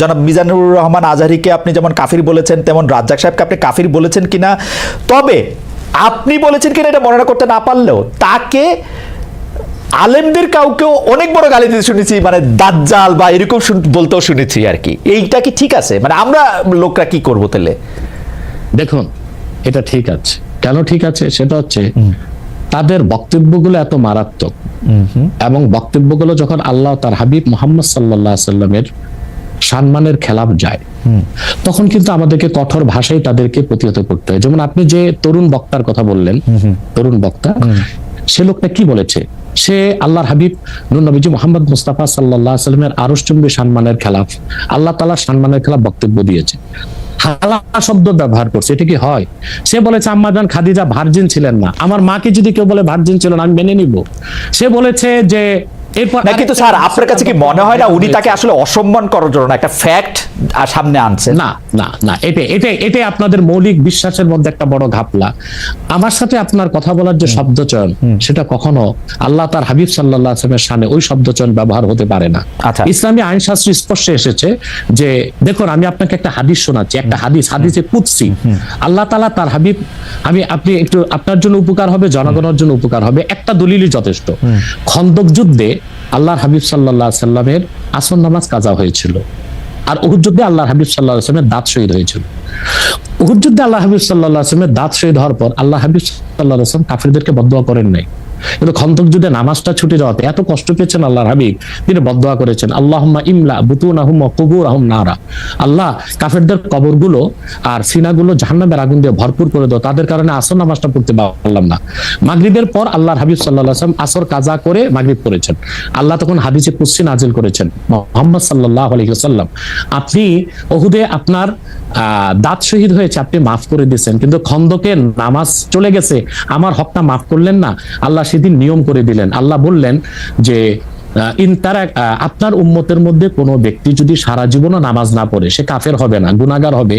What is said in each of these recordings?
জনাব মিজানুর রহমান আজহারিকে আপনি যেমন কাফির বলেছেন তেমন রাজ্জাক সাহেবকে আপনি কাফির বলেছেন কিনা? তবে আপনি বলেছেন কিনা এটা বর্ণনা করতে না পারলেও তাকে আলেমদের কাউকেও অনেক বড় গালি দিতে শুনেছি মানে দাজ্জাল বা এরকম বলতেও শুনেছি আর কি। এইটা কি ঠিক আছে? মানে আমরা লোকরা কি করব তাহলে? দেখুন এটা ঠিক আছে। কেন ঠিক আছে? সেটা হচ্ছে তাদের বক্তব্যগুলো এত মারাত্মক। এবং বক্তব্যগুলো যখন আল্লাহ তার হাবিব মোহাম্মদ সাল্লাহ সাল্লামের সম্মানের খেলাফ যায়। তখন কিন্তু আমাদেরকে কঠোর ভাষায় তাদেরকে প্রতিহত করতে হয়। যেমন আপনি যে তরুণ বক্তার কথা বললেন তরুণ বক্তা সে লোকটা কি বলেছে? সে আল্লাহর হাবিব নবীজি মোহাম্মদ মুস্তাফা সাল্লাহ সাল্লামের আরসচুম্বী সম্মানের খেলাফ আল্লাহ তালা সম্মানের খেলাফ বক্তব্য দিয়েছে। হালা শব্দ ব্যবহার করছে এটা কি হয়? সে বলেছে আম্মাজান খাদিজা ভার্জিন ছিলেন না। আমার মাকে যদি কেউ বলে ভার্জিন ছিল না আমি মেনে নিব। সে বলেছে যে এরপর না কিন্তু স্যার আপনার কাছে কি মনে হয় না উনি তাকে আসলে অসম্মান করার জন্য একটা ফ্যাক্ট সামনে আনছেন না না না এটা এটা এটা আপনাদের মৌলিক বিশ্বাসের মধ্যে একটা বড় ঘাপলা। আমার সাথে আপনার কথা বলার যে শব্দ চয়ন সেটা কখনো আল্লাহ তার হাবিব সাল্লাহ আসলামের সামনে ওই শব্দ চয়ন ব্যবহার হতে পারে না। আচ্ছা। ইসলামী আইন শাস্ত্র স্পষ্টে এসেছে যে দেখুন আমি আপনাকে একটা হাদিস শোনাচ্ছি একটা হাদিস হাদিসে কুৎসি আল্লাহ তালা তার হাবিব আমি আপনি একটু আপনার জন্য উপকার হবে জনগণের জন্য উপকার হবে একটা দলিলই যথেষ্ট। খন্দক যুদ্ধে আল্লাহর হাবিব সাল্লাহ সাল্লামের আসন নামাজ কাজা হয়েছিল। আর উহুযুদ্ধে আল্লাহ হাবিব সাল্লাহ আসলামের দাঁত শহীদ হয়েছিল। উহুযুদ্ধে আল্লাহ হাবিব সাল্লাহ আসলামের দাঁত শহীদ হওয়ার পর আল্লাহ হাবিব সাল্লাহ আসলাম কাফিরদেরকে বদোয়া করেন নাই। কিন্তু খন্দক যুদ্ধে নামাজটা ছুটে যাওয়াতে এত কষ্ট পেয়েছেন আল্লাহর হাবিব, তিনি বদোয়া করেছেন, আল্লাহুম্মা ইমলা বুতুন আহম কুবুর আহম নারা। আল্লাহ কাফেরদের কবরগুলো আর সিনাগুলো জাহান্নামের আগুন দিয়ে ভরপুর করে দাও, তাদের কারণে আসর নামাজটা পড়তে পারলাম না। মাগরিবের পর আল্লাহর হাবিব সাল্লাহ আসর কাজা করে মাগরিব করেছেন। আল্লাহ তখন হাদিসে কুসি নাজিল করেছেন, মোহাম্মদ সাল্লাহ আলহিহাল্লাম আপনি ওহুদে আপনার দাঁত শহীদ হয়েছে, আপনি মাফ করে দিয়েছেন, কিন্তু খন্দকের নামাজ চলে গেছে, আমার হকটা মাফ করলেন না। আল্লাহ সেদিন নিয়ম করে দিলেন। আল্লাহ বললেন যে তারা আপনার উম্মতের মধ্যে কোনো ব্যক্তি যদি সারা জীবনও নামাজ না পড়ে, সে কাফের হবে না গুনাগার হবে।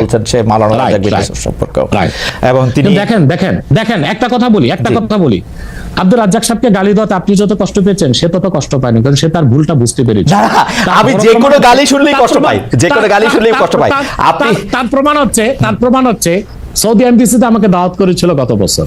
বলছেন সে মালানা সম্পর্কেও। এবং তিনি দেখেন দেখেন দেখেন একটা কথা বলি একটা কথা বলি। আব্দুল রাজ্জাক সাহেবকে গালি দেওয়াতে আপনি যত কষ্ট পেয়েছেন সে তত কষ্ট পায়নি কারণ সে তার ভুলটা বুঝতে পেরেছে। আমি যে কোনো গালি শুনলেই কষ্ট পাই। যে কোনো গালি শুনলেই কষ্ট পাই। আপনি- তার- তার প্রমাণ হচ্ছে তার প্রমাণ হচ্ছে সৌদি এমবিসিতে আমাকে দাওয়াত করেছিল গত বছর।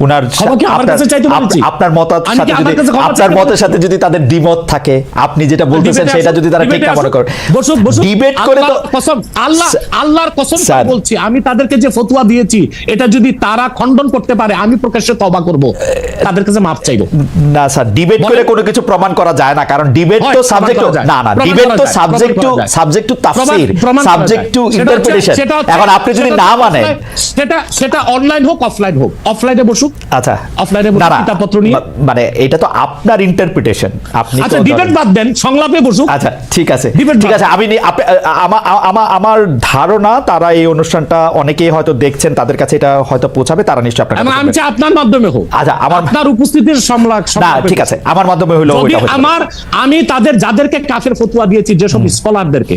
উনার আপনার- মতের সাথে যদি আপনার মতের সাথে যদি তাদের দ্বিমত থাকে আপনি যেটা বলতেছেন সেটা যদি তারা ঠিক না মনে করে। ডিবেট করে তো কসম আল্লাহ আল্লাহর কসম বলছি আমি তাদেরকে যে ফতোয়া দিয়েছি এটা যদি তারা খণ্ডন করতে পারে আমি প্রকাশ্যে তবা করব। তাদের কাছে মাফ চাইব। না স্যার ডিবেট করে কোনো কিছু প্রমাণ করা যায় না কারণ ডিবেট তো সাবজেক্ট না না ডিবেট তো সাবজেক্ট টু। সাবজেক্ট টু তাফসীর সাবজেক্ট টু ইন্টারপ্রিটেশন এখন আপনি যদি না মানেন সেটা সেটা অনলাইন হোক অফলাইন হোক। অফলাইনে আচ্ছা কিতাবপত্র নিয়ে? মানে এটা তো আপনার ইন্টারপ্রিটেশন আপনি আচ্ছা ডিবেট বাদ দেন সংলাপে বসুক। আচ্ছা ঠিক আছে। ঠিক আছে আমি আমার ধারণা তারা এই অনুষ্ঠানটা অনেকেই হয়তো দেখছেন তাদের কাছে এটা হয়তো পৌঁছাবে তারা নিশ্চয়ই আপনার আমি চাই আপনার মাধ্যমে হোক। আচ্ছা, আমার- আপনার উপস্থিতির সংলাপ না ঠিক আছে আমার মাধ্যমে হলো আমার আমি তাদের যাদেরকে কাফের ফতুয়া দিয়েছি যেসব স্কলারদেরকে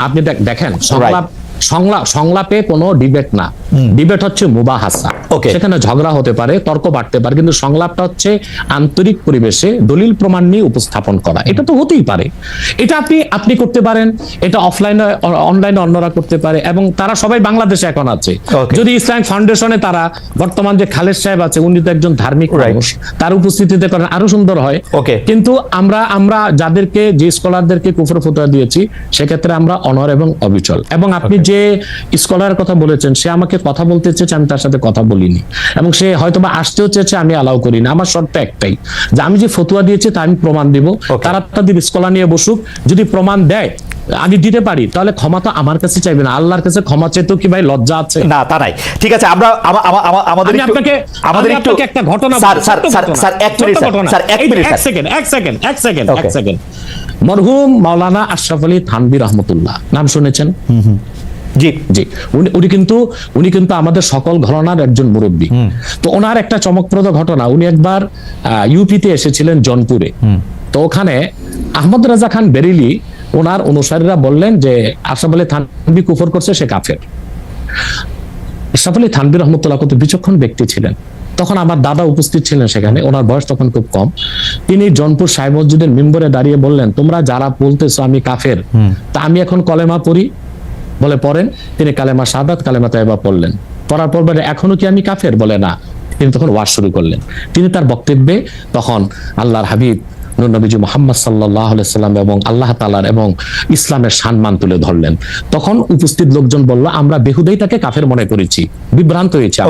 আপনি দেখ- দেখেন সংলাপ সংলাপ সংলাপে কোনো ডিবেট না। ডিবেট হচ্ছে মুবাহাসা. সেখানে ঝগড়া হতে পারে তর্ক বাড়তে পারে কিন্তু সংলাপটা হচ্ছে আন্তরিক পরিবেশে দলিল প্রমাণ নিয়ে উপস্থাপন করা। এটা তো হতেই পারে। এটা আপনি আপনি করতে পারেন এটা অফলাইনে অনলাইনে অন্যরা করতে পারে এবং তারা সবাই বাংলাদেশে এখন আছে। যদি ইসলাম ফাউন্ডেশনে তারা বর্তমান যে খালেদ সাহেব আছে উনি তো একজন ধার্মিক. মানুষ তার উপস্থিতিতে করেন আরও সুন্দর হয়। Okay. কিন্তু আমরা আমরা যাদেরকে যে স্কলারদেরকে কুফর ফতোয়া দিয়েছি সেক্ষেত্রে আমরা অনর এবং অবিচল। এবং আপনি যে স্কলারের কথা বলেছেন সে আমাকে কথা বলতে চেয়েছে আমি তার সাথে কথা বলিনি। এবং সে হয়তো বা আসতেও চেয়েছে আমি অ্যালাউ করিনি। আমার শর্ত একটাই যে আমি যে ফতুয়া দিয়েছি তা আমি প্রমাণ দিব। তারা তাদের স্কলার নিয়ে বসুক যদি প্রমাণ দেয় আমি দিতে পারি তাহলে ক্ষমা তো আমার কাছে চাইবে না। আল্লাহর কাছে ক্ষমা চেতেও কি ভাই লজ্জা আছে? না তা নাই। ঠিক আছে আমরা আমা- আমা- আমা- আমাদের আপনাকে আমাদের একটু একটা ঘটনা স্যার স্যার স্যার স্যার এক মিনিট স্যার, এক মিনিট এক সেকেন্ড এক সেকেন্ড এক সেকেন্ড এক সেকেন্ড মরহুম মাওলানা আশরাফ আলী থানবী রহমতুল্লাহ। নাম শুনেছেন? জি জি। উনি কিন্তু উনি কিন্তু আমাদের সকল ঘরানার একজন মুরব্বী। তো ওনার একটা চমকপ্রদ ঘটনা উনি একবার ইউপিতে এসেছিলেন জনপুরে। তো ওখানে আহমদ রাজা খান বেরিলি ওনার অনুসারীরা বললেন যে আশরাফ আলী থানবী কুফর করছে সে কাফের। আশরাফ আলী থানবী রহমতুল্লাহ কত বিচক্ষণ ব্যক্তি ছিলেন। তখন আমার দাদা উপস্থিত ছিলেন সেখানে ওনার বয়স তখন খুব কম। তিনি জনপুর সাহেব মসজিদের মেম্বরে দাঁড়িয়ে বললেন তোমরা যারা বলতেছো আমি কাফের তা আমি এখন কলেমা পড়ি বলে পড়েন তিনি কালেমা সাদাত কালেমা তাইবা পড়লেন। পড়ার পর বলে এখনও কি আমি কাফের? বলে না। তিনি তখন ওয়াজ শুরু করলেন। তিনি তার বক্তব্যে তখন আল্লাহর হাবিব নূর নবীজি মোহাম্মদ সাল্লাহ সাল্লাম এবং আল্লাহ তালার এবং ইসলামের সম্মান তুলে ধরলেন। তখন উপস্থিত লোকজন বলল আমরা বেহুদেই তাকে কাফের মনে করেছি। বিভ্রান্ত হয়েছে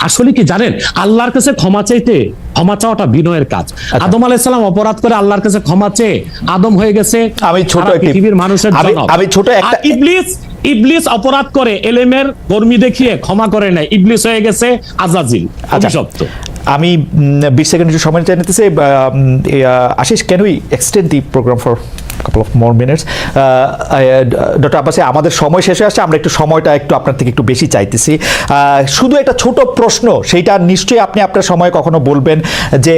আসলে কি জানেন আল্লাহর কাছে ক্ষমা চাইতে ক্ষমা চাওয়াটা বিনয়ের কাজ। আদম আলাইসালাম অপরাধ করে আল্লাহর কাছে ক্ষমা চেয়ে আদম হয়ে গেছে আমি ছোট পৃথিবীর মানুষের আমি- ছোট একটা- ইবলিস ইবলিস অপরাধ করে এলেমের কর্মী দেখিয়ে ক্ষমা করে নাই। ইবলিস হয়ে গেছে আজাজিল। আচ্ছা অভিশপ্ত। আমি বিশ সেকেন্ড সময় চাই নিতেছি Ashis can we extend the programme for couple of more minutes doctor আব্বাসে আমাদের সময় শেষ হয়ে আসছে, আমরা একটু সময়টা একটু আপনার থেকে একটু বেশি চাইতেছি। শুধু একটা ছোট প্রশ্ন, সেইটা নিশ্চয়ই আপনি আপনার সময় কখনো বলবেন যে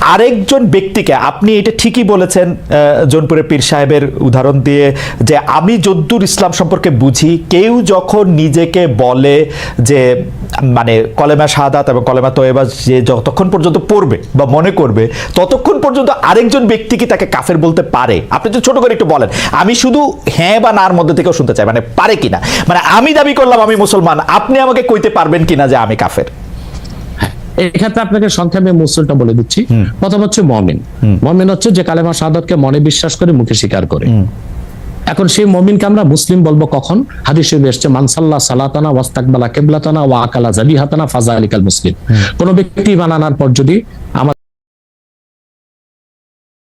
আরেকজন ব্যক্তিকে আপনি এটা ঠিকই বলেছেন আহ, জোনপুরের পীর সাহেবের উদাহরণ দিয়ে যে আমি যদ্দুর ইসলাম সম্পর্কে বুঝি কেউ যখন নিজেকে বলে যে মানে কলেমা শাহাদাত এবং কলেমা তোয়েবা যে যতক্ষণ পর্যন্ত পড়বে বা মনে করবে ততক্ষণ পর্যন্ত আরেকজন ব্যক্তি কি তাকে কাফের বলতে পারে। আপনি যদি ছোট করে একটু বলেন আমি শুধু হ্যাঁ বা নার মধ্যে থেকেও শুনতে চাই মানে পারে কিনা? মানে আমি দাবি করলাম আমি মুসলমান আপনি আমাকে কইতে পারবেন কিনা যে আমি কাফের? এক্ষেত্রে আপনাকে সংক্ষেপে মুসলটা বলে দিচ্ছি। প্রথম হচ্ছে মমিন। মমিন হচ্ছে যে কালেমা সাদতকে মনে বিশ্বাস করে মুখে স্বীকার করে। এখন সেই মমিনকে আমরা মুসলিম বলব কখন? হাদিস শরীফে এসছে মানসাল্লাহ সালাতানা ওয়াস্তাকবালা কেবলাতানা ওয়া আকালা জাবিহাতানা ফাজা আলিকাল মুসলিম কোনো ব্যক্তি বানানোর পর যদি আমার